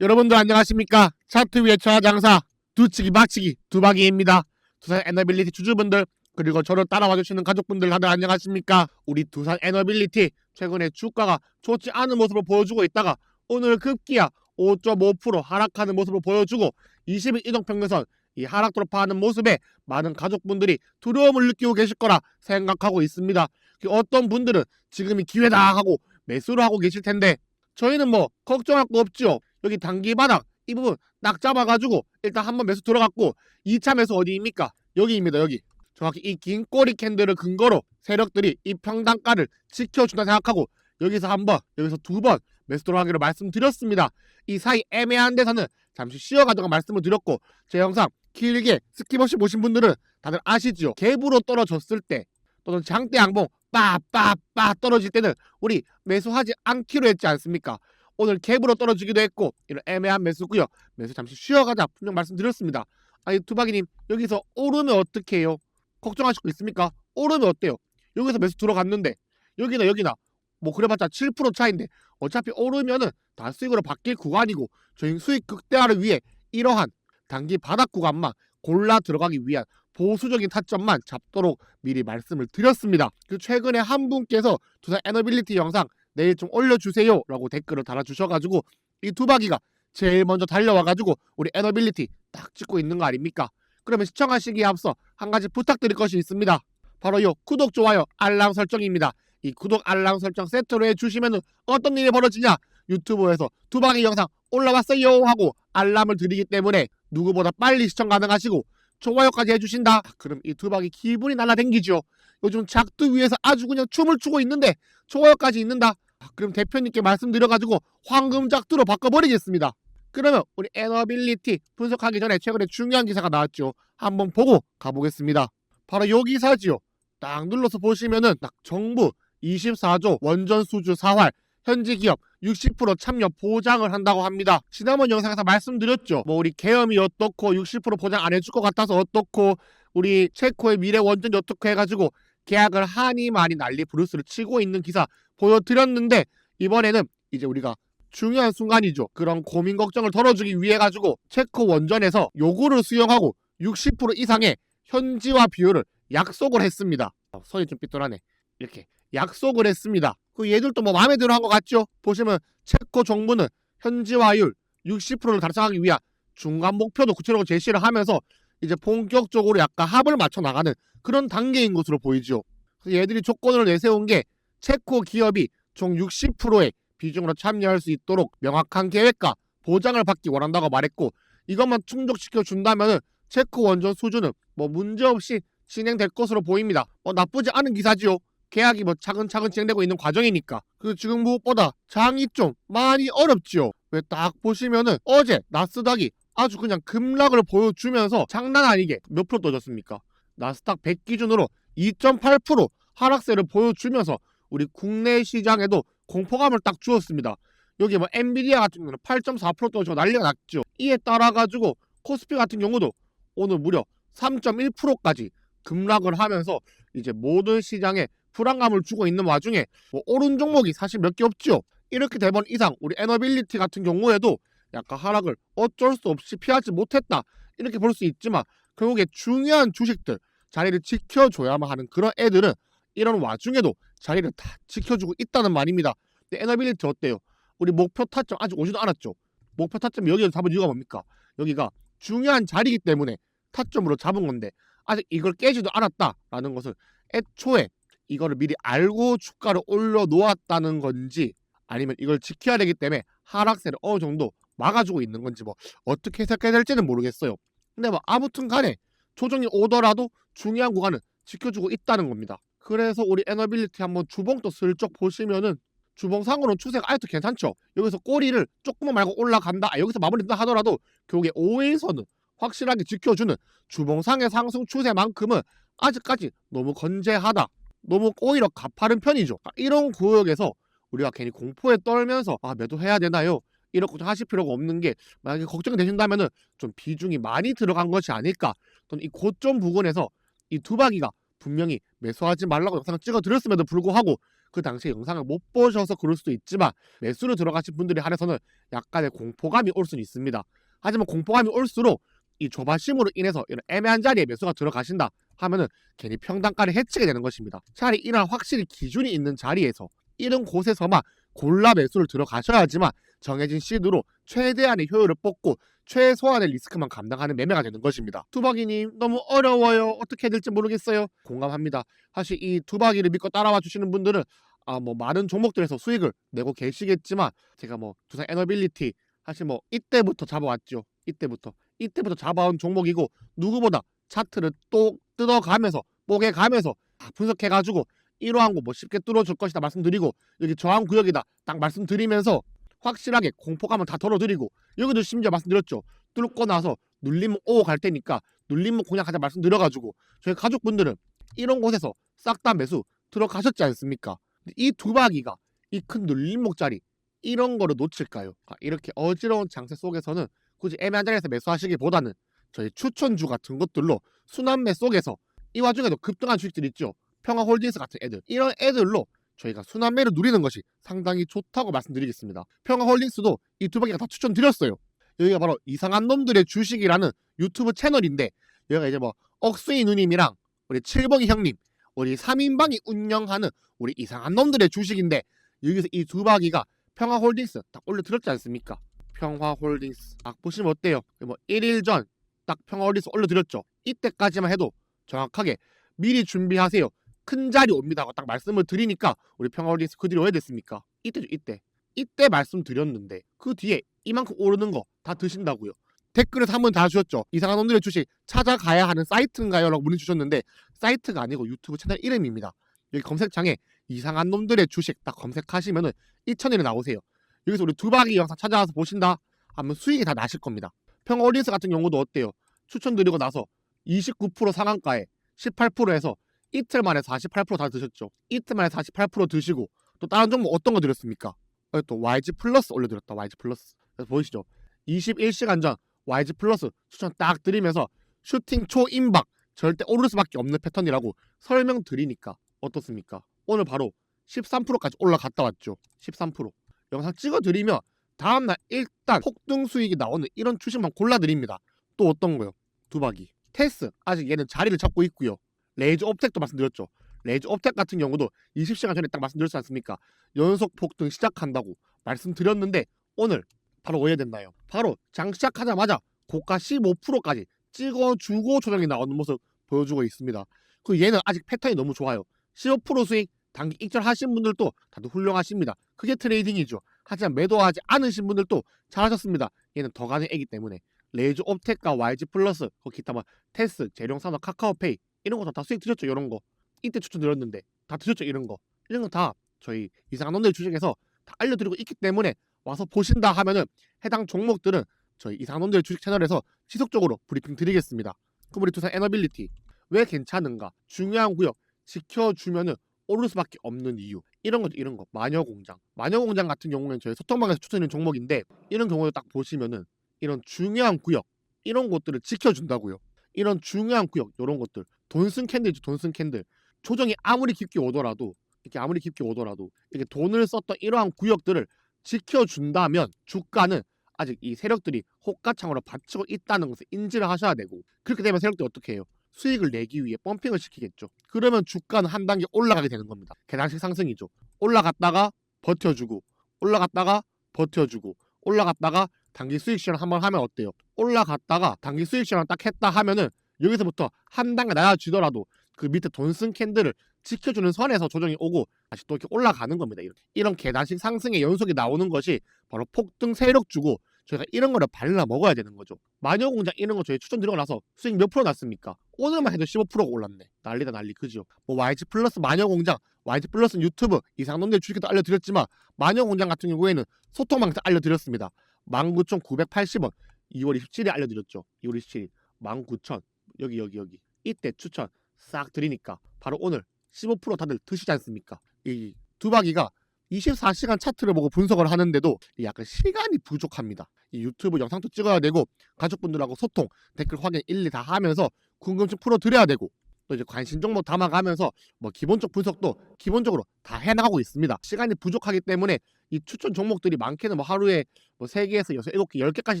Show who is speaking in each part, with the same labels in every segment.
Speaker 1: 여러분들 안녕하십니까? 차트 위의 최하장사 두치기 박치기 두박이입니다. 두산 에너빌리티 주주분들 그리고 저를 따라와 주시는 가족분들 다들 안녕하십니까? 우리 두산 에너빌리티 최근에 주가가 좋지 않은 모습을 보여주고 있다가 오늘 급기야 5.5% 하락하는 모습을 보여주고 20일 이동평균선 이 하락 돌파하는 모습에 많은 가족분들이 두려움을 느끼고 계실 거라 생각하고 있습니다. 그 어떤 분들은 지금이 기회다 하고 매수를 하고 계실 텐데 저희는 뭐 걱정할 거 없죠. 여기 단기 바닥 이 부분 딱 잡아가지고 일단 한번 매수 들어갔고 2차 매수 어디입니까? 여기입니다. 여기. 정확히 이 긴 꼬리 캔들을 근거로 세력들이 이 평단가를 지켜준다 생각하고 여기서 한 번, 여기서 두 번 매수 들어가기로 말씀드렸습니다. 이 사이 애매한 데서는 잠시 쉬어가다가 말씀을 드렸고 제 영상 길게 스킵 없이 보신 분들은 다들 아시지요. 갭으로 떨어졌을 때 또는 장대 양봉 빠빠빠 떨어질 때는 우리 매수하지 않기로 했지 않습니까? 오늘 갭으로 떨어지기도 했고 이런 애매한 매수고요. 매수 잠시 쉬어가자 분명 말씀드렸습니다. 아니 두박이님 여기서 오르면 어떻게 해요? 걱정하실 거 있습니까? 오르면 어때요? 여기서 매수 들어갔는데 여기나 여기나 뭐 그래봤자 7% 차인데 어차피 오르면은 다 수익으로 바뀔 구간이고 저희 수익 극대화를 위해 이러한 단기 바닥 구간만 골라 들어가기 위한 보수적인 타점만 잡도록 미리 말씀을 드렸습니다. 그 최근에 한 분께서 두산 에너빌리티 영상 내일 좀 올려주세요 라고 댓글을 달아주셔가지고 이 두박이가 제일 먼저 달려와가지고 우리 에너빌리티 딱 찍고 있는 거 아닙니까? 그러면 시청하시기에 앞서 한 가지 부탁드릴 것이 있습니다. 바로 요 구독, 좋아요, 알람 설정입니다. 이 구독, 알람 설정 세트로 해주시면 어떤 일이 벌어지냐? 유튜브에서 두박이 영상 올라왔어요 하고 알람을 드리기 때문에 누구보다 빨리 시청 가능하시고 좋아요까지 해주신다. 아, 그럼 이 두박이 기분이 날라댕기죠. 요즘 작두 위에서 아주 그냥 춤을 추고 있는데 좋아요까지 있는다. 아, 그럼 대표님께 말씀드려가지고 황금 작두로 바꿔버리겠습니다. 그러면 우리 에너빌리티 분석하기 전에 최근에 중요한 기사가 나왔죠. 한번 보고 가보겠습니다. 바로 요 기사지요. 딱 눌러서 보시면은 딱 정부 24조 원전 수주 사활 현지 기업 60% 참여 보장을 한다고 합니다. 지난번 영상에서 말씀드렸죠. 뭐 우리 계엄이 어떻고 60% 보장 안 해줄 것 같아서 어떻고 우리 체코의 미래 원전이 어떻고 해가지고 계약을 하니 많이 난리 브루스를 치고 있는 기사 보여드렸는데 이번에는 이제 우리가 중요한 순간이죠. 그런 고민 걱정을 덜어주기 위해 가지고 체코 원전에서 요구를 수용하고 60% 이상의 현지화 비율을 약속을 했습니다. 어, 선이 좀 삐뚤하네. 이렇게 약속을 했습니다. 그 얘들도 뭐 마음에 들어 한 것 같죠? 보시면 체코 정부는 현지화율 60%를 달성하기 위한 중간 목표도 구체적으로 제시를 하면서 이제 본격적으로 약간 합을 맞춰 나가는 그런 단계인 것으로 보이죠. 그래서 얘들이 조건을 내세운 게 체코 기업이 총 60%의 비중으로 참여할 수 있도록 명확한 계획과 보장을 받기 원한다고 말했고 이것만 충족시켜 준다면은 체코 원전 수주는 뭐 문제 없이 진행될 것으로 보입니다. 뭐 나쁘지 않은 기사지요. 계약이 뭐 차근차근 진행되고 있는 과정이니까. 그 지금 무엇보다 장이 좀 많이 어렵지요. 왜 딱 보시면은 어제 나스닥이 아주 그냥 급락을 보여주면서 장난 아니게 몇 프로 떨어졌습니까? 나스닥 100 기준으로 2.8% 하락세를 보여주면서 우리 국내 시장에도 공포감을 딱 주었습니다. 여기 뭐 엔비디아 같은 경우는 8.4% 떨어지고 난리가 났죠. 이에 따라 가지고 코스피 같은 경우도 오늘 무려 3.1%까지 급락을 하면서 이제 모든 시장에 불안감을 주고 있는 와중에 뭐 오른 종목이 사실 몇 개 없죠. 이렇게 되면 이상 우리 에너빌리티 같은 경우에도 약간 하락을 어쩔 수 없이 피하지 못했다 이렇게 볼 수 있지만 결국에 중요한 주식들 자리를 지켜줘야만 하는 그런 애들은 이런 와중에도 자리를 다 지켜주고 있다는 말입니다. 근데 에너빌리티 어때요? 우리 목표 타점 아직 오지도 않았죠. 목표 타점 여기서 잡은 이유가 뭡니까? 여기가 중요한 자리이기 때문에 타점으로 잡은 건데 아직 이걸 깨지도 않았다라는 것은 애초에 이거를 미리 알고 주가를 올려 놓았다는 건지 아니면 이걸 지켜야 되기 때문에 하락세를 어느 정도 막아주고 있는 건지 뭐 어떻게 해석해야 될지는 모르겠어요. 근데 뭐 아무튼 간에 조정이 오더라도 중요한 구간은 지켜주고 있다는 겁니다. 그래서 우리 에너빌리티 한번 주봉도 슬쩍 보시면은 주봉 상으로는 추세가 아직도 괜찮죠. 여기서 꼬리를 조금만 말고 올라간다. 아, 여기서 마무리된다 하더라도 결국에 5일선은 확실하게 지켜주는 주봉상의 상승 추세만큼은 아직까지 너무 건재하다. 너무 오히려 가파른 편이죠. 아, 이런 구역에서 우리가 괜히 공포에 떨면서 아 매도해야 되나요? 이렇게 하실 필요가 없는 게 만약에 걱정이 되신다면은 좀 비중이 많이 들어간 것이 아닐까 또는 이 고점 부근에서 이 두박이가 분명히 매수하지 말라고 영상을 찍어 드렸음에도 불구하고 그 당시에 영상을 못 보셔서 그럴 수도 있지만 매수를 들어가신 분들이 한해서는 약간의 공포감이 올 수는 있습니다. 하지만 공포감이 올수록 이 조바심으로 인해서 이런 애매한 자리에 매수가 들어가신다 하면은 괜히 평단가를 해치게 되는 것입니다. 차라리 이런 확실히 기준이 있는 자리에서 이런 곳에서만 골라 매수를 들어가셔야지만 정해진 시드로 최대한의 효율을 뽑고 최소한의 리스크만 감당하는 매매가 되는 것입니다. 투박이님 너무 어려워요. 어떻게 해야 될지 모르겠어요. 공감합니다. 사실 이 투박이를 믿고 따라와 주시는 분들은 아 뭐 많은 종목들에서 수익을 내고 계시겠지만 제가 뭐 두산 에너빌리티 사실 뭐 이때부터 잡아왔죠. 이때부터 이때부터 잡아온 종목이고 누구보다 차트를 또 뜯어가면서 뽀개 가면서 다 분석해가지고 이러한 거 뭐 쉽게 뚫어줄 것이다 말씀드리고 여기 저항 구역이다 딱 말씀드리면서 확실하게 공포감을 다 덜어드리고 여기도 심지어 말씀드렸죠. 뚫고 나서 눌리면 오갈 테니까 눌리면 공략하자 말씀드려가지고 저희 가족분들은 이런 곳에서 싹 다 매수 들어가셨지 않습니까? 이 두바기가 이 큰 눌림목자리 이런 거를 놓칠까요? 아, 이렇게 어지러운 장세 속에서는 굳이 애매한 자리에서 매수하시기보다는 저희 추천주 같은 것들로 순환매 속에서 이 와중에도 급등한 주식들 있죠. 평화홀딩스 같은 애들 이런 애들로 저희가 순환매를 누리는 것이 상당히 좋다고 말씀드리겠습니다. 평화홀딩스도 이 두 바퀴가 다 추천드렸어요. 여기가 바로 이상한 놈들의 주식이라는 유튜브 채널인데 여기가 이제 뭐 억수이 누님이랑 우리 칠봉이 형님 우리 3인방이 운영하는 우리 이상한 놈들의 주식인데 여기서 이 두 바퀴가 평화 홀딩스 딱 올려드렸지 않습니까? 평화 홀딩스 딱 보시면 어때요? 뭐 1일 전 딱 평화 홀딩스 올려드렸죠. 이때까지만 해도 정확하게 미리 준비하세요. 큰 자리 옵니다 하고 딱 말씀을 드리니까 우리 평화홀딩스 그 뒤로 왜 됐습니까? 이때죠 이때 이때 말씀드렸는데 그 뒤에 이만큼 오르는 거 다 드신다고요. 댓글에서 한 번 다 주셨죠. 이상한 놈들의 주식 찾아가야 하는 사이트인가요? 라고 문의 주셨는데 사이트가 아니고 유튜브 채널 이름입니다. 여기 검색창에 이상한 놈들의 주식 딱 검색하시면은 이 채널이 나오세요. 여기서 우리 두바기 영상 찾아와서 보신다 하면 수익이 다 나실 겁니다. 평어린스 같은 경우도 어때요? 추천드리고 나서 29% 상한가에 18%에서 이틀 만에 48%다 드셨죠. 이틀 만에 48% 드시고 또 다른 종목 어떤 거 드렸습니까? 어, 또 YG 플러스 올려드렸다. YG 플러스. 보이시죠? 21시간 전 YG 플러스 추천 딱 드리면서 슈팅 초임박 절대 오를 수밖에 없는 패턴이라고 설명드리니까 어떻습니까? 오늘 바로 13%까지 올라갔다 왔죠. 13%. 영상 찍어드리면 다음날 일단 폭등 수익이 나오는 이런 주식만 골라드립니다. 또 어떤 거요? 두박이. 테스 아직 얘는 자리를 잡고 있고요. 레이즈 업텍도 말씀드렸죠. 레이즈 업텍 같은 경우도 20시간 전에 딱 말씀드렸지 않습니까? 연속 폭등 시작한다고 말씀드렸는데 오늘 바로 왜 됐나요? 바로 장 시작하자마자 고가 15%까지 찍어주고 조정이 나오는 모습 보여주고 있습니다. 그 얘는 아직 패턴이 너무 좋아요. 15% 수익 단기 익절하신 분들도 다들 훌륭하십니다. 그게 트레이딩이죠. 하지만 매도하지 않으신 분들도 잘하셨습니다. 얘는 더 가는 애기 때문에 레이즈 옵텍과 YG 플러스 그 기타 뭐 테스, 재룡산업, 카카오페이 이런 거 다 수익 드셨죠? 이런 거. 이때 추천드렸는데 다 드셨죠? 이런 거. 이런 거 다 저희 이상한 놈들 주식에서 다 알려드리고 있기 때문에 와서 보신다 하면은 해당 종목들은 저희 이상한 놈들 주식 채널에서 지속적으로 브리핑 드리겠습니다. 그럼 우리 두산 에너빌리티. 왜 괜찮은가? 중요한 구역 지켜주면은 오를 수밖에 없는 이유. 이런 거 이런 거. 마녀공장. 마녀공장 같은 경우는 저희 소통방에서 추천드린 종목인데 이런 경우에 딱 보시면은 이런 중요한 구역 이런 곳들을 지켜준다고요 이런 중요한 구역 이런 것들 돈 쓴 캔들이죠 돈 쓴 캔들 조정이 아무리 깊게 오더라도 이렇게 아무리 깊게 오더라도 이렇게 돈을 썼던 이러한 구역들을 지켜준다면 주가는 아직 이 세력들이 호가창으로 받치고 있다는 것을 인지를 하셔야 되고 그렇게 되면 세력들이 어떻게 해요? 수익을 내기 위해 펌핑을 시키겠죠. 그러면 주가는 한 단계 올라가게 되는 겁니다. 계단식 상승이죠. 올라갔다가 버텨주고 올라갔다가 버텨주고 올라갔다가 단기 수익 실현 한번 하면 어때요? 올라갔다가 단기 수익 실현 딱 했다 하면은 여기서부터 한 단계 낮아지더라도 그 밑에 돈 쓴 캔들을 지켜주는 선에서 조정이 오고 다시 또 이렇게 올라가는 겁니다. 이렇게 이런 계단식 상승의 연속이 나오는 것이 바로 폭등 세력 주고 저희가 이런 거를 발라 먹어야 되는 거죠. 마녀 공장 이런 거 저희 추천드리고 나서 수익 몇 프로 났습니까? 오늘만 해도 15%가 올랐네. 난리다 난리 그죠? 뭐 YG 플러스 마녀 공장, YG 플러스 유튜브 이상놈들 주식도 알려드렸지만 마녀 공장 같은 경우에는 소통방에서 알려드렸습니다. 19,980원 2월 27일에 알려드렸죠. 2월 27일 19,000 여기 여기 여기 이때 추천 싹 드리니까 바로 오늘 15% 다들 드시지 않습니까? 이 두바기가 24시간 차트를 보고 분석을 하는데도 약간 시간이 부족합니다. 이 유튜브 영상도 찍어야 되고 가족분들하고 소통, 댓글 확인 일일이 다 하면서 궁금증 풀어드려야 되고 또 이제 관심 종목 담아가면서 뭐 기본적 분석도 기본적으로 다 해나가고 있습니다. 시간이 부족하기 때문에 이 추천 종목들이 많게는 뭐 하루에 뭐 3개에서 6, 7개, 10개까지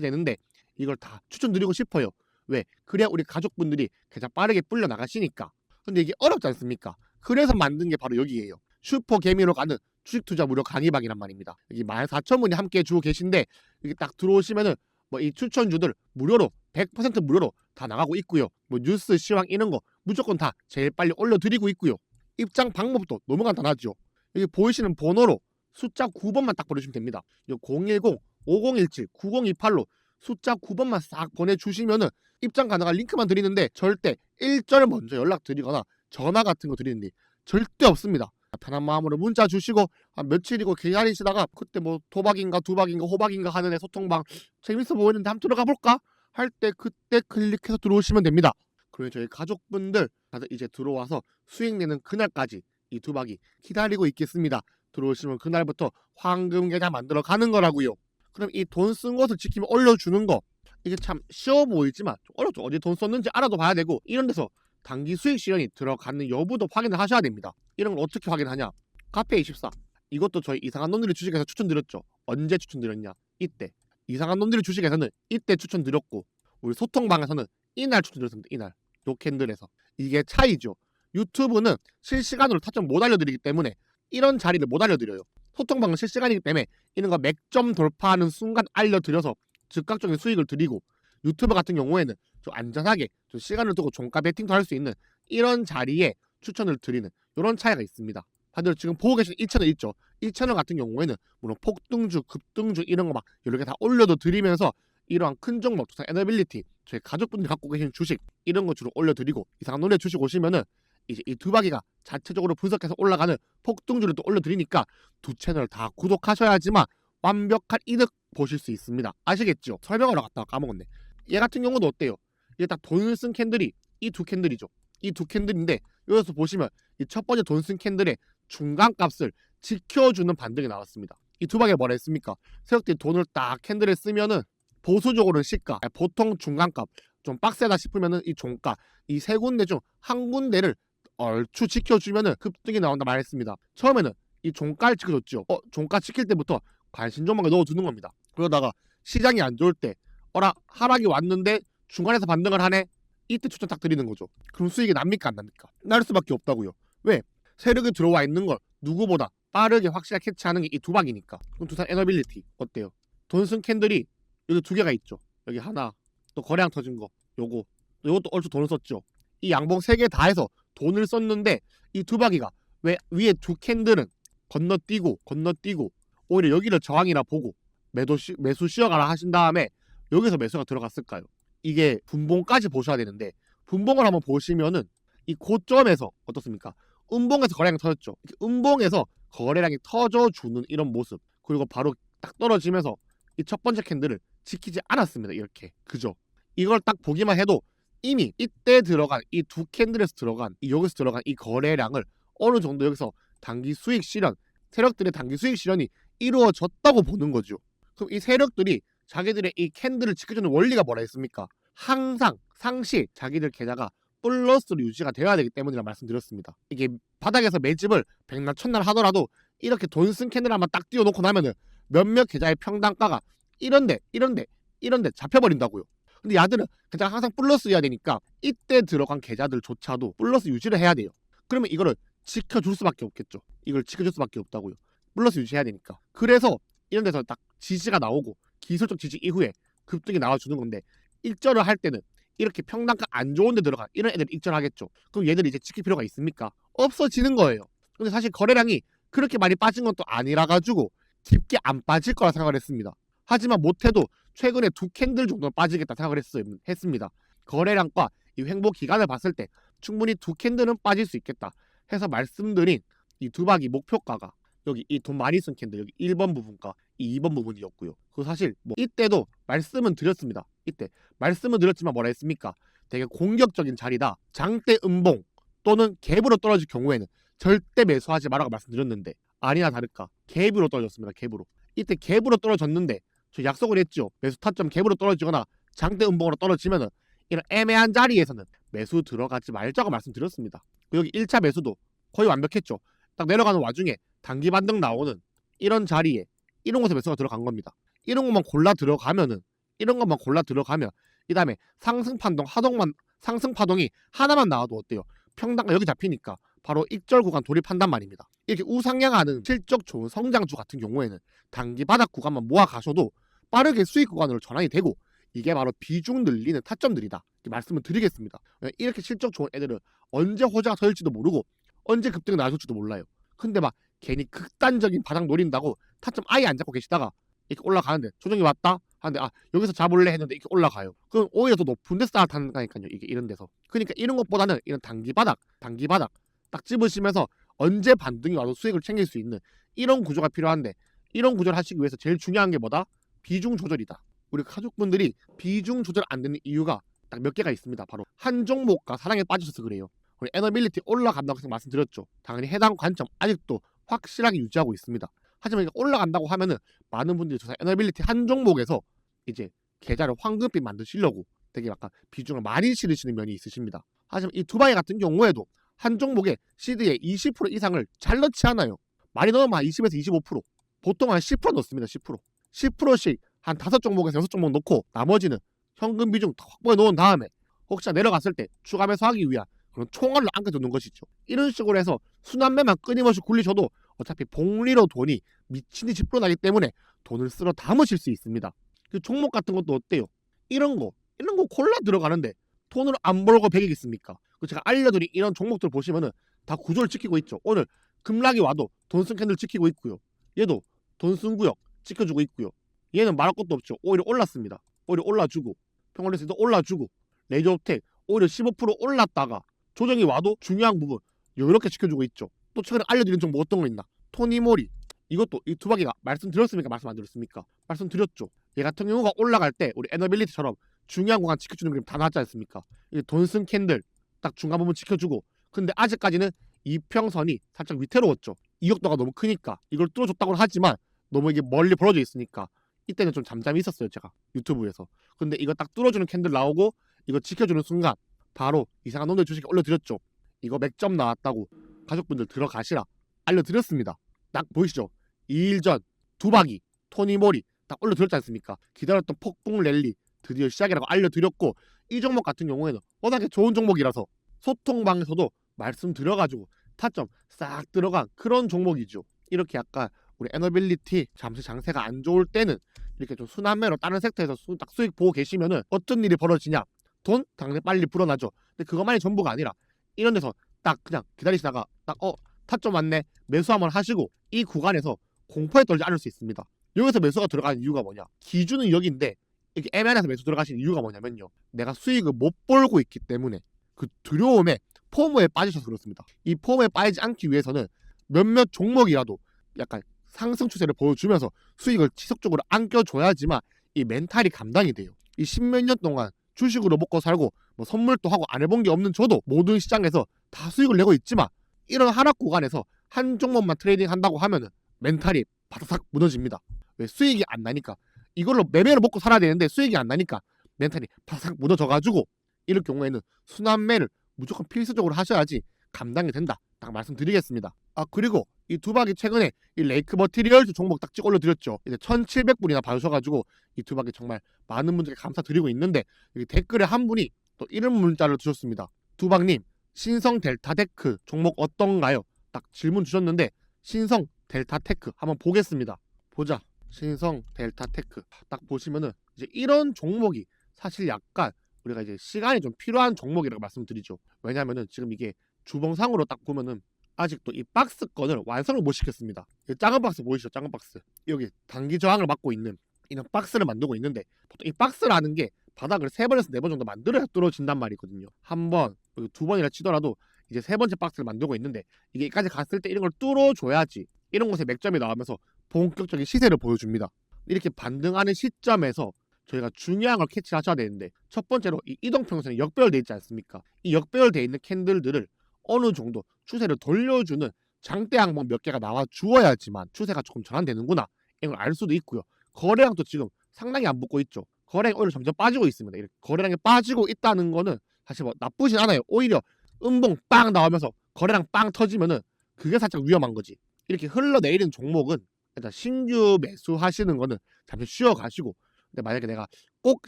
Speaker 1: 되는데 이걸 다 추천드리고 싶어요. 왜? 그래야 우리 가족분들이 가장 빠르게 불려 나가시니까. 근데 이게 어렵지 않습니까? 그래서 만든 게 바로 여기예요. 슈퍼 개미로 가는 주식 투자 무료 강의방이란 말입니다. 여기 14,000분이 함께 주고 계신데 여기 딱 들어오시면은 뭐 이 추천주들 무료로 100% 무료로 다 나가고 있고요. 뭐 뉴스 시황 이런 거 무조건 다 제일 빨리 올려드리고 있고요. 입장 방법도 너무 간단하죠. 여기 보이시는 번호로 숫자 9번만 딱 보내주시면 됩니다. 이010 5017 9028로 숫자 9번만 싹 보내주시면은 입장 가능한 링크만 드리는데 절대 1절 먼저 연락드리거나 전화 같은 거 드리는 일 절대 없습니다. 편한 마음으로 문자 주시고 한 며칠이고 기다리시다가 그때 뭐 도박인가 두박인가 호박인가 하는 애 소통방 재밌어 보이는데 한번 들어가 볼까 할 때 그때 클릭해서 들어오시면 됩니다. 그리고 저희 가족분들 다들 이제 들어와서 수익 내는 그날까지 이 두박이 기다리고 있겠습니다. 들어오시면 그날부터 황금 계좌 만들어 가는 거라고요. 그럼 이 돈 쓴 것을 지키면 올려주는 거 이게 참 쉬워 보이지만 좀 어렵죠. 어디 돈 썼는지 알아도 봐야 되고 이런 데서 단기 수익 실현이 들어가는 여부도 확인을 하셔야 됩니다. 이런 걸 어떻게 확인하냐? 카페24 이것도 저희 이상한 놈들이 주식에서 추천드렸죠. 언제 추천드렸냐? 이때 이상한 놈들이 주식에서는 이때 추천드렸고 우리 소통방에서는 이날 추천드렸습니다. 이날 요 캔들에서 이게 차이죠. 유튜브는 실시간으로 타점 못 알려드리기 때문에 이런 자리를 못 알려드려요. 소통방은 실시간이기 때문에 이런 거 맥점 돌파하는 순간 알려드려서 즉각적인 수익을 드리고 유튜브 같은 경우에는 좀 안전하게 좀 시간을 두고 종가 베팅도 할 수 있는 이런 자리에 추천을 드리는 이런 차이가 있습니다. 다들 지금 보고 계신 이 채널 있죠? 이 채널 같은 경우에는 물론 폭등주, 급등주 이런 거 막 여러 개 다 올려도 드리면서 이러한 큰 종목, 에너빌리티, 저희 가족분들이 갖고 계신 주식 이런 거 주로 올려드리고 이상한 노래 주식 오시면은 이제 이 두바기가 자체적으로 분석해서 올라가는 폭등주를 또 올려드리니까 두 채널 다 구독하셔야지만 완벽한 이득 보실 수 있습니다. 아시겠죠? 설명하러 갔다가 까먹었네. 얘 같은 경우도 어때요? 얘딱 돈을 쓴 캔들이 이 두 캔들이죠. 이 두 캔들인데 여기서 보시면 이 첫 번째 돈 쓴 캔들의 중간 값을 지켜주는 반등이 나왔습니다. 이두 방에 뭐라 했습니까? 세력들이 돈을 딱 캔들에 쓰면은 보수적으로는 시가, 보통 중간값, 좀 빡세다 싶으면은 이 종가, 이 세 군데 중 한 군데를 얼추 지켜주면은 급등이 나온다 말했습니다. 처음에는 이 종가를 지켜줬죠. 어, 종가 지킬 때부터 관심 종목에 넣어두는 겁니다. 그러다가 시장이 안 좋을 때, 어라 하락이 왔는데 중간에서 반등을 하네. 이때 추천 딱 드리는 거죠. 그럼 수익이 납니까 안 납니까? 날 수밖에 없다고요. 왜? 세력이 들어와 있는 걸 누구보다 빠르게 확실하게 캐치하는 게 이 두박이니까. 그럼 두산 에너빌리티 어때요? 돈쓴 캔들이 여기 두 개가 있죠. 여기 하나, 또 거래량 터진 거, 요거, 또 요것도 얼추 돈을 썼죠. 이 양봉 세 개 다 해서 돈을 썼는데 이 두박이가 왜 위에 두 캔들은 건너뛰고 건너뛰고 오히려 여기를 저항이라 보고 매도 시, 매수 쉬어가라 하신 다음에 여기서 매수가 들어갔을까요? 이게 분봉까지 보셔야 되는데 분봉을 한번 보시면은 이 고점에서 어떻습니까? 음봉에서 거래량이 터졌죠. 음봉에서 거래량이 터져주는 이런 모습 그리고 바로 딱 떨어지면서 이 첫 번째 캔들을 지키지 않았습니다. 이렇게 그죠? 이걸 딱 보기만 해도 이미 이때 들어간 이 두 캔들에서 들어간 이 여기서 들어간 이 거래량을 어느 정도 여기서 단기 수익 실현 세력들의 단기 수익 실현이 이루어졌다고 보는 거죠. 그럼 이 세력들이 자기들의 이 캔들을 지켜주는 원리가 뭐라 했습니까? 항상 상시 자기들 계좌가 플러스로 유지가 되어야 되기 때문이라 말씀드렸습니다. 이게 바닥에서 매집을 백날 첫날 하더라도 이렇게 돈 쓴 캔들 한번 딱 띄워놓고 나면은 몇몇 계좌의 평단가가 이런데 이런데 이런데 잡혀버린다고요. 근데 야들은 그냥 항상 플러스여야 되니까 이때 들어간 계좌들조차도 플러스 유지를 해야 돼요. 그러면 이거를 지켜줄 수밖에 없겠죠. 이걸 지켜줄 수밖에 없다고요. 플러스 유지해야 되니까. 그래서 이런 데서 딱 지지가 나오고 기술적 지지 이후에 급등이 나와주는 건데 일절을 할 때는 이렇게 평단가 안 좋은 데 들어간 이런 애들이 일절하겠죠. 그럼 얘들이 이제 지킬 필요가 있습니까? 없어지는 거예요. 근데 사실 거래량이 그렇게 많이 빠진 것도 아니라 가지고 깊게 안 빠질 거라 생각을 했습니다. 하지만 못해도 최근에 두 캔들 정도 빠지겠다 생각을 했, 했습니다. 거래량과 이 횡보 기간을 봤을 때 충분히 두 캔들은 빠질 수 있겠다 해서 말씀드린 이 두박이 목표가가 여기 이 돈 많이 쓴 캔들 여기 1번 부분과 이 2번 부분이었고요. 그 사실 뭐 이때도 말씀은 드렸습니다. 이때 말씀은 드렸지만 뭐라 했습니까? 되게 공격적인 자리다. 장대 음봉 또는 갭으로 떨어질 경우에는 절대 매수하지 말라고 말씀드렸는데 아니나 다를까 갭으로 떨어졌습니다. 갭으로. 이때 갭으로 떨어졌는데 저 약속을 했죠. 매수 타점 갭으로 떨어지거나 장대 음봉으로 떨어지면은 이런 애매한 자리에서는 매수 들어가지 말자고 말씀드렸습니다. 여기 1차 매수도 거의 완벽했죠. 딱 내려가는 와중에 단기 반등 나오는 이런 자리에 이런 곳에 매수가 들어간 겁니다. 이런 것만 골라 들어가면은 이런 것만 골라 들어가면 이 다음에 상승 판동 하동만 상승 파동이 하나만 나와도 어때요? 평단가 여기 잡히니까 바로 익절 구간 돌입한단 말입니다. 이렇게 우상향하는 실적 좋은 성장주 같은 경우에는 단기 바닥 구간만 모아 가셔도 빠르게 수익 구간으로 전환이 되고 이게 바로 비중 늘리는 타점들이다. 이렇게 말씀을 드리겠습니다. 이렇게 실적 좋은 애들은 언제 호재가 터질지도 모르고 언제 급등이 나줄지도 몰라요. 근데 막 괜히 극단적인 바닥 노린다고 타점 아예 안 잡고 계시다가 이렇게 올라가는데 조정이 왔다 하는데 아 여기서 잡을래 했는데 이렇게 올라가요. 그럼 오히려 더 높은 데서 따라타니까요. 이게 이런 데서. 그러니까 이런 것보다는 이런 단기 바닥, 단기 바닥 딱 집으시면서 언제 반등이 와도 수익을 챙길 수 있는 이런 구조가 필요한데 이런 구조를 하시기 위해서 제일 중요한 게 뭐다? 비중 조절이다. 우리 가족분들이 비중 조절 안 되는 이유가 딱 몇 개가 있습니다. 바로 한 종목과 사랑에 빠지셔서 그래요. 우리 에너빌리티 올라간다고 말씀드렸죠. 당연히 해당 관점 아직도 확실하게 유지하고 있습니다. 하지만 이게 올라간다고 하면은 많은 분들이 저 에너빌리티 한 종목에서 이제 계좌를 황금빛 만드시려고 되게 약간 비중을 많이 실으시는 면이 있으십니다. 하지만 이 두바이 같은 경우에도 한 종목에 시드의 20% 이상을 잘 넣지 않아요. 많이 넣으면 한 20에서 25%. 보통 한 10% 넣습니다. 10%. 10%씩 한 다섯 종목에서 여섯 종목 넣고 나머지는 현금 비중 다 확보해 놓은 다음에 혹시나 내려갔을 때 추가 매수하기 위한 그런 총알로 안겨두는 것이죠. 이런 식으로 해서 순환매만 끊임없이 굴리셔도 어차피 복리로 돈이 미친듯이 집불어나기 때문에 돈을 쓸어 담으실 수 있습니다. 그 종목 같은 것도 어때요? 이런 거, 이런 거 콜라 들어가는데 돈을 안 벌고 배기겠습니까? 그 제가 알려드린 이런 종목들 보시면은 다 구조를 지키고 있죠. 오늘 급락이 와도 돈쓴 캔들 지키고 있고요. 얘도 돈쓴 구역 지켜주고 있고요. 얘는 말할 것도 없죠. 오히려 올랐습니다. 오히려 올라주고 평원리스도 올라주고 레이저업텍 오히려 15% 올랐다가 조정이 와도 중요한 부분 이렇게 지켜주고 있죠. 또 최근에 알려드린 종목 어떤 거 있나? 토니모리 이것도 이 두바기가 말씀드렸습니까? 말씀 안 드렸습니까? 말씀드렸죠. 얘 같은 경우가 올라갈 때 우리 에너빌리티처럼 중요한 구간 지켜주는 그림 다 나왔지 않습니까? 이게 돈쓴 캔들 딱 중간 부분 지켜주고 근데 아직까지는 이평선이 살짝 위태로웠죠. 이격도가 너무 크니까 이걸 뚫어줬다고는 하지만 너무 이게 멀리 벌어져 있으니까 이때는 좀 잠잠히 있었어요 제가 유튜브에서. 근데 이거 딱 뚫어주는 캔들 나오고 이거 지켜주는 순간 바로 이상한 놈들 주식 올려드렸죠. 이거 맥점 나왔다고 가족분들 들어가시라 알려드렸습니다. 딱 보이시죠? 2일 전 두박이 토니모리 딱 올려드렸지 않습니까? 기다렸던 폭풍 랠리 드디어 시작이라고 알려드렸고 이 종목 같은 경우에는 워낙에 좋은 종목이라서 소통방에서도 말씀드려가지고 타점 싹 들어간 그런 종목이죠. 이렇게 약간 우리 에너빌리티 잠시 장세가 안 좋을 때는 이렇게 좀 순환매로 다른 섹터에서 수, 딱 수익 보고 계시면은 어떤 일이 벌어지냐 돈 당장 빨리 불어나죠. 근데 그것만이 전부가 아니라 이런 데서 딱 그냥 기다리시다가 딱 어 타점 왔네 매수 한번 하시고 이 구간에서 공포에 떨지 않을 수 있습니다. 여기서 매수가 들어가는 이유가 뭐냐? 기준은 여기인데 이렇게 애매해서 매수 들어가시는 이유가 뭐냐면요 내가 수익을 못 벌고 있기 때문에 그 두려움에 포모에 빠지셔서 그렇습니다 이 포모에 빠지지 않기 위해서는 몇몇 종목이라도 약간 상승 추세를 보여주면서 수익을 지속적으로 안겨줘야지만 이 멘탈이 감당이 돼요. 이 십몇 년 동안 주식으로 먹고 살고 뭐 선물도 하고 안 해본 게 없는 저도 모든 시장에서 다 수익을 내고 있지만 이런 하락 구간에서 한 종목만 트레이딩 한다고 하면은 멘탈이 바닥 무너집니다. 왜 수익이 안 나니까 이걸로 매매로 먹고 살아야 되는데 수익이 안 나니까 멘탈이 바삭 무너져가지고 이럴 경우에는 순환매를 무조건 필수적으로 하셔야지 감당이 된다. 딱 말씀드리겠습니다. 아 그리고 이 두박이 최근에 이 레이크 머티리얼즈 종목 딱 찍어 올려드렸죠. 이제 1,700분이나 봐주셔가지고 이 두박이 정말 많은 분들께 감사드리고 있는데 여기 댓글에 한 분이 또 이런 문자를 주셨습니다. 두박님 신성 델타 테크 종목 어떤가요? 딱 질문 주셨는데 신성 델타 테크 한번 보겠습니다. 보자. 신성 델타 테크 딱 보시면은 이제 이런 종목이 사실 약간 우리가 이제 시간이 좀 필요한 종목이라고 말씀드리죠. 왜냐하면은 지금 이게 주봉상으로 딱 보면은 아직도 이 박스건을 완성을 못 시켰습니다. 이 작은 박스 보이시죠? 작은 박스. 여기 단기 저항을 막고 있는 이런 박스를 만들고 있는데 보통 이 박스라는 게 바닥을 세 번에서 네 번 정도 만들어야 뚫어진단 말이거든요. 한 번, 두 번이라 치더라도 이제 세 번째 박스를 만들고 있는데 이게 여기까지 갔을 때 이런 걸 뚫어줘야지 이런 곳에 맥점이 나오면서 본격적인 시세를 보여줍니다. 이렇게 반등하는 시점에서 저희가 중요한 걸 캐치하셔야 되는데 첫 번째로 이 이동평선이 역배열돼 있지 않습니까? 이 역배열돼 있는 캔들들을 어느 정도 추세를 돌려주는 장대 항목 몇 개가 나와 주어야지만 추세가 조금 전환되는구나 이걸 알 수도 있고요. 거래량도 지금 상당히 안 붙고 있죠. 거래량 오히려 점점 빠지고 있습니다. 이렇게 거래량이 빠지고 있다는 거는 사실 뭐 나쁘진 않아요. 오히려 음봉 빵 나오면서 거래량 빵 터지면은 그게 살짝 위험한 거지. 이렇게 흘러내리는 종목은 일단 신규 매수하시는 거는 잠시 쉬어 가시고 근데 만약에 내가 꼭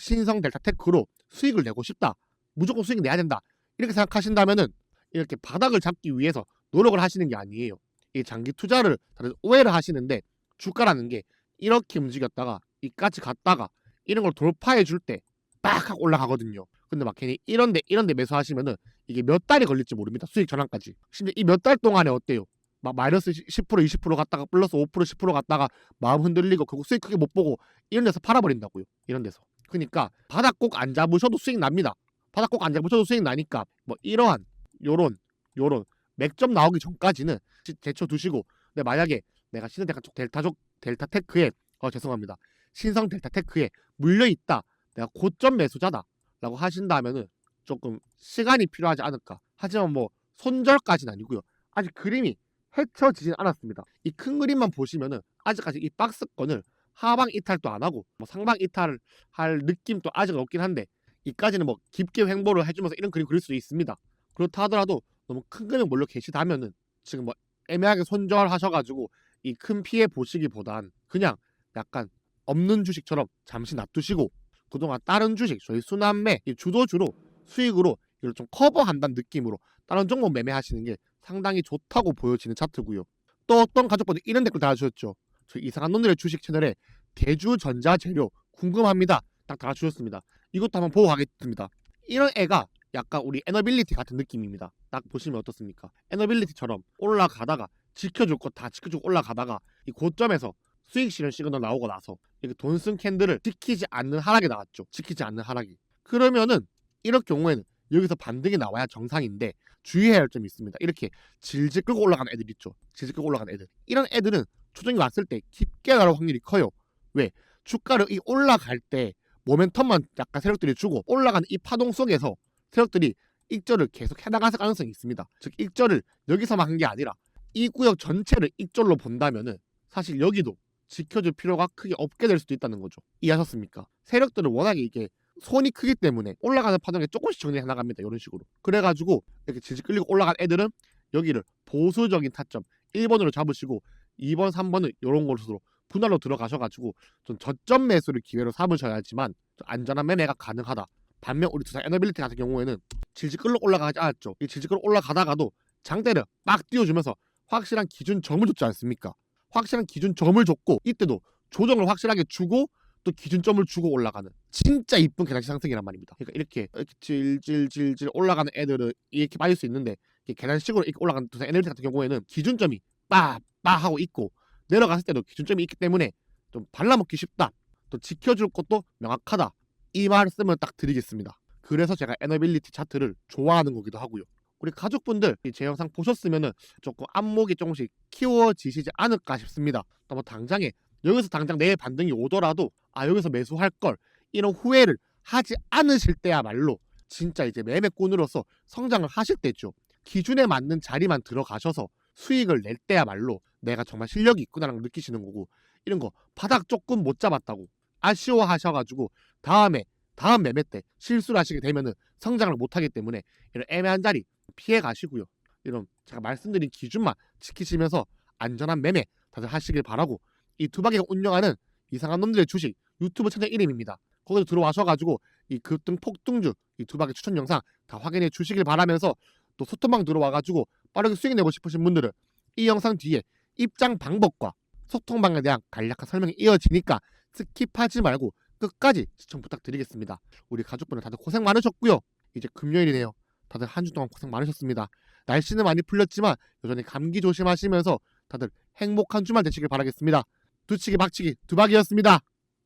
Speaker 1: 신성 델타 테크로 수익을 내고 싶다. 무조건 수익 내야 된다. 이렇게 생각하신다면은 이렇게 바닥을 잡기 위해서 노력을 하시는 게 아니에요. 이 장기 투자를 다들 오해를 하시는데 주가라는 게 이렇게 움직였다가 이까지 갔다가 이런 걸 돌파해 줄 때 빡 하고 올라가거든요. 근데 막 괜히 이런데 이런데 매수하시면은 이게 몇 달이 걸릴지 모릅니다. 수익 전환까지. 심지어 이 몇 달 동안에 어때요? 막 마이너스 10% 20% 갔다가 플러스 5% 10% 갔다가 마음 흔들리고 결국 수익 크게 못 보고 이런 데서 팔아버린다고요. 이런 데서. 그러니까 바닥 꼭 안 잡으셔도 수익 납니다. 바닥 꼭 안 잡으셔도 수익 나니까 뭐 이러한 요런 요런 맥점 나오기 전까지는 시- 대처 두시고 근데 만약에 내가 델타 쪽 델타족 델타 테크에 어 죄송합니다. 신성 델타 테크에 물려 있다. 내가 고점 매수자다라고 하신다면은 조금 시간이 필요하지 않을까. 하지만 뭐 손절까지는 아니고요. 아직 그림이 헤쳐지진 않았습니다. 이 큰 그림만 보시면은 아직까지 이 박스권을 하방 이탈도 안 하고 뭐 상방 이탈을 할 느낌도 아직 없긴 한데 이까지는 뭐 깊게 횡보를 해주면서 이런 그림 그릴 수 있습니다. 그렇다 하더라도 너무 큰 그림 몰려 계시다면은 지금 뭐 애매하게 손절하셔가지고 이 큰 피해 보시기보단 그냥 약간 없는 주식처럼 잠시 놔두시고 그동안 다른 주식 저희 순환매 이 주도주로 수익으로 이걸 좀 커버한다는 느낌으로 다른 종목 매매하시는 게 상당히 좋다고 보여지는 차트고요. 또 어떤 가족분들 이런 댓글 달아주셨죠. 저 이상한 놈들의 주식 채널에 대주전자재료 궁금합니다. 딱 달아주셨습니다. 이것도 한번 보고 가겠습니다. 이런 애가 약간 우리 에너빌리티 같은 느낌입니다. 딱 보시면 어떻습니까? 에너빌리티처럼 올라가다가 지켜줄 거다 지켜주고 올라가다가 이 고점에서 수익 실현 시그널 나오고 나서 이렇게 돈쓴 캔들을 지키지 않는 하락이 나왔죠. 지키지 않는 하락이. 그러면은 이럴 경우에는 여기서 반등이 나와야 정상인데 주의해야 할 점이 있습니다. 이렇게 질질 끌고 올라가는 애들 있죠. 질질 끌고 올라가는 애들. 이런 애들은 조정이 왔을 때 깊게 나올 확률이 커요. 왜? 주가를 이 올라갈 때 모멘텀만 약간 세력들이 주고 올라가는 이 파동 속에서 세력들이 익절을 계속 해나갈 가능성이 있습니다. 즉 익절을 여기서만 한 게 아니라 이 구역 전체를 익절로 본다면은 사실 여기도 지켜줄 필요가 크게 없게 될 수도 있다는 거죠. 이해하셨습니까? 세력들은 워낙에 이게 손이 크기 때문에 올라가는 파동에 조금씩 정리해 나갑니다. 이런 식으로. 그래가지고 이렇게 질질 끌리고 올라간 애들은 여기를 보수적인 타점 1번으로 잡으시고 2번, 3번은 이런 것으로 분할로 들어가셔가지고 좀 저점 매수를 기회로 삼으셔야지만 좀 안전한 매매가 가능하다. 반면 우리 두산 에너빌리티 같은 경우에는 질질 끌러 올라가지 않았죠. 이 질질 끌러 올라가다가도 장대를 막 띄워주면서 확실한 기준 점을 줬지 않습니까? 확실한 기준 점을 줬고 이때도 조정을 확실하게 주고 또 기준점을 주고 올라가는 진짜 이쁜 계단식 상승이란 말입니다. 그러니까 이렇게 이렇게 질질질질 올라가는 애들은 이렇게 빠질 수 있는데 계단식으로 이렇게 올라가는 두산 에너빌리티 같은 경우에는 기준점이 빠빠 하고 있고 내려갔을 때도 기준점이 있기 때문에 좀 발라먹기 쉽다. 또 지켜줄 것도 명확하다. 이 말씀을 딱 드리겠습니다. 그래서 제가 에너빌리티 차트를 좋아하는 거기도 하고요. 우리 가족분들 이제 영상 보셨으면은 조금 안목이 조금씩 키워지시지 않을까 싶습니다. 또 뭐 당장에 여기서 당장 내일 반등이 오더라도 아 여기서 매수할 걸 이런 후회를 하지 않으실 때야말로 진짜 이제 매매꾼으로서 성장을 하실 때죠. 기준에 맞는 자리만 들어가셔서 수익을 낼 때야말로 내가 정말 실력이 있구나라는 걸 느끼시는 거고 이런 거 바닥 조금 못 잡았다고 아쉬워 하셔가지고 다음에 다음 매매 때 실수를 하시게 되면은 성장을 못 하기 때문에 이런 애매한 자리 피해 가시고요. 이런 제가 말씀드린 기준만 지키시면서 안전한 매매 다들 하시길 바라고 이 두바기가 운영하는 이상한 놈들의 주식 유튜브 채널 이름입니다. 거기서 들어와셔가지고 이 급등 폭등주 이 두바기 추천 영상 다 확인해 주시길 바라면서 또 소통방 들어와가지고 빠르게 수익 내고 싶으신 분들은 이 영상 뒤에 입장 방법과 소통방에 대한 간략한 설명이 이어지니까 스킵하지 말고 끝까지 시청 부탁드리겠습니다. 우리 가족분들 다들 고생 많으셨고요. 이제 금요일이네요. 다들 한 주 동안 고생 많으셨습니다. 날씨는 많이 풀렸지만 여전히 감기 조심하시면서 다들 행복한 주말 되시길 바라겠습니다. 두치기 박치기 두박이었습니다.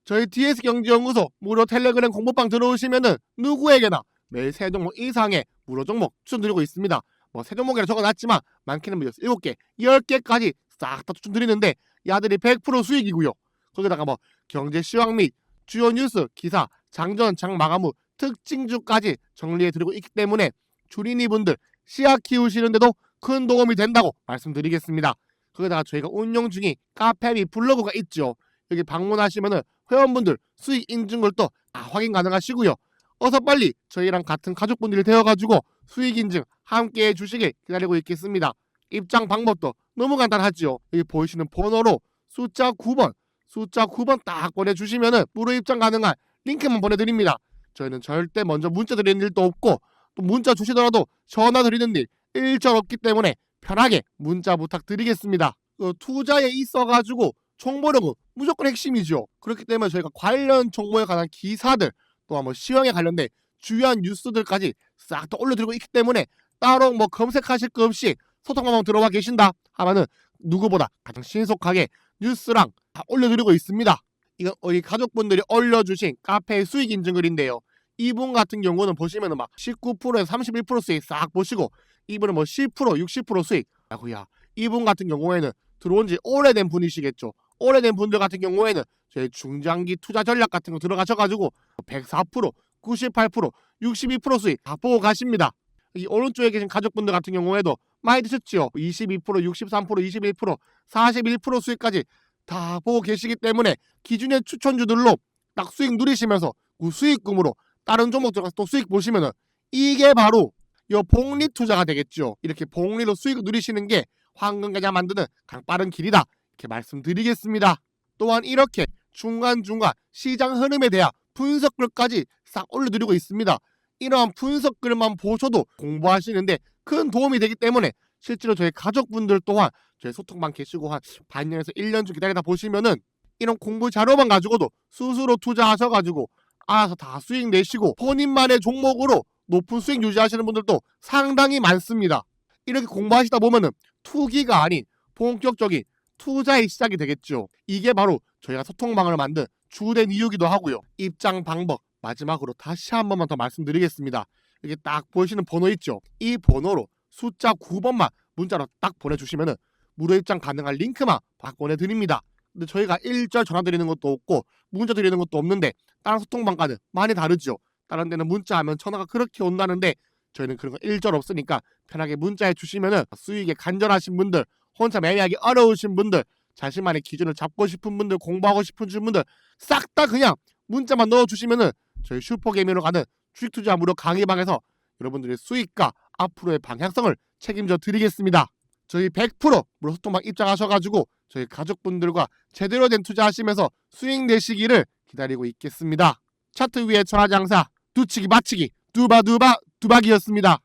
Speaker 1: 저희 DS 경제연구소 무료 텔레그램 공모방 들어오시면은 누구에게나 매일 세 종목 이상의 무료 종목 추천드리고 있습니다. 뭐 세 종목이라 적어놨지만 많게는 뭐 7개, 10개까지 싹 다 추천드리는데 야들이 100% 수익이고요. 거기다가 뭐 경제 시황 및 주요 뉴스, 기사, 장전, 장 마감 후 특징주까지 정리해드리고 있기 때문에 주린이분들 씨앗 키우시는데도 큰 도움이 된다고 말씀드리겠습니다. 거기다가 저희가 운영 중인 카페 및 블로그가 있죠. 여기 방문하시면은 회원분들 수익 인증글도 다 확인 가능하시고요. 어서 빨리 저희랑 같은 가족분들이 되어가지고 수익 인증 함께 해주시길 기다리고 있겠습니다. 입장 방법도 너무 간단하죠. 여기 보이시는 번호로 숫자 9번, 숫자 9번 딱 보내주시면은 무료 입장 가능한 링크만 보내드립니다. 저희는 절대 먼저 문자 드리는 일도 없고 또 문자 주시더라도 전화 드리는 일 일절 없기 때문에 편하게 문자 부탁드리겠습니다. 그 투자에 있어가지고 정보력은 무조건 핵심이죠. 그렇기 때문에 저희가 관련 정보에 관한 기사들 또 한번 시황에 관련된 주요한 뉴스들까지 싹 다 올려드리고 있기 때문에 따로 뭐 검색하실 거 없이 소통방송 들어와 계신다 하면은 누구보다 가장 신속하게 뉴스랑 다 올려드리고 있습니다. 이건 우리 가족분들이 올려주신 카페 수익 인증글인데요. 이분 같은 경우는 보시면은 막 19%에서 31% 수익 싹 보시고 이분은 뭐 10% 60% 수익 야구야 이분 같은 경우에는 들어온 지 오래된 분이시겠죠. 오래된 분들 같은 경우에는 저희 중장기 투자 전략 같은 거 들어가셔가지고 104%, 98%, 62% 수익 다 보고 가십니다. 이 오른쪽에 계신 가족분들 같은 경우에도 많이 드셨지요. 22%, 63%, 21%, 41% 수익까지 다 보고 계시기 때문에 기준의 추천주들로 딱 수익 누리시면서 그 수익금으로 다른 종목 들어가서 또 수익 보시면은 이게 바로 요 복리 투자가 되겠죠. 이렇게 복리로 수익을 누리시는 게 황금가자 만드는 가장 빠른 길이다. 이렇게 말씀드리겠습니다. 또한 이렇게 중간중간 시장 흐름에 대한 분석글까지 싹 올려드리고 있습니다. 이러한 분석글만 보셔도 공부하시는데 큰 도움이 되기 때문에 실제로 저희 가족분들 또한 저희 소통방 계시고 한 반년에서 1년 좀 기다리다 보시면은 이런 공부 자료만 가지고도 스스로 투자하셔가지고 알아서 다 수익 내시고 본인만의 종목으로 높은 수익 유지하시는 분들도 상당히 많습니다. 이렇게 공부하시다 보면은 투기가 아닌 본격적인 투자의 시작이 되겠죠. 이게 바로 저희가 소통방을 만든 주된 이유기도 하고요. 입장 방법 마지막으로 다시 한 번만 더 말씀드리겠습니다. 이게 딱 보이시는 번호 있죠. 이 번호로 숫자 9번만 문자로 딱 보내주시면은 무료 입장 가능한 링크만 딱 보내드립니다. 근데 저희가 일절 전화 드리는 것도 없고 문자 드리는 것도 없는데 다른 소통방과는 많이 다르죠. 다른 데는 문자하면 전화가 그렇게 온다는데 저희는 그런 거 일절 없으니까 편하게 문자해 주시면은 수익에 간절하신 분들, 혼자 매매하기 어려우신 분들, 자신만의 기준을 잡고 싶은 분들, 공부하고 싶은 분들 싹 다 그냥 문자만 넣어 주시면은 저희 슈퍼게임으로 가는 주식 투자 무료 강의방에서 여러분들의 수익과 앞으로의 방향성을 책임져 드리겠습니다. 저희 100% 무료 소통방 입장하셔가지고 저희 가족분들과 제대로 된 투자하시면서 수익 내시기를 기다리고 있겠습니다. 차트 위에 천하장사 두치기 맞치기 두바두바 두박이었습니다.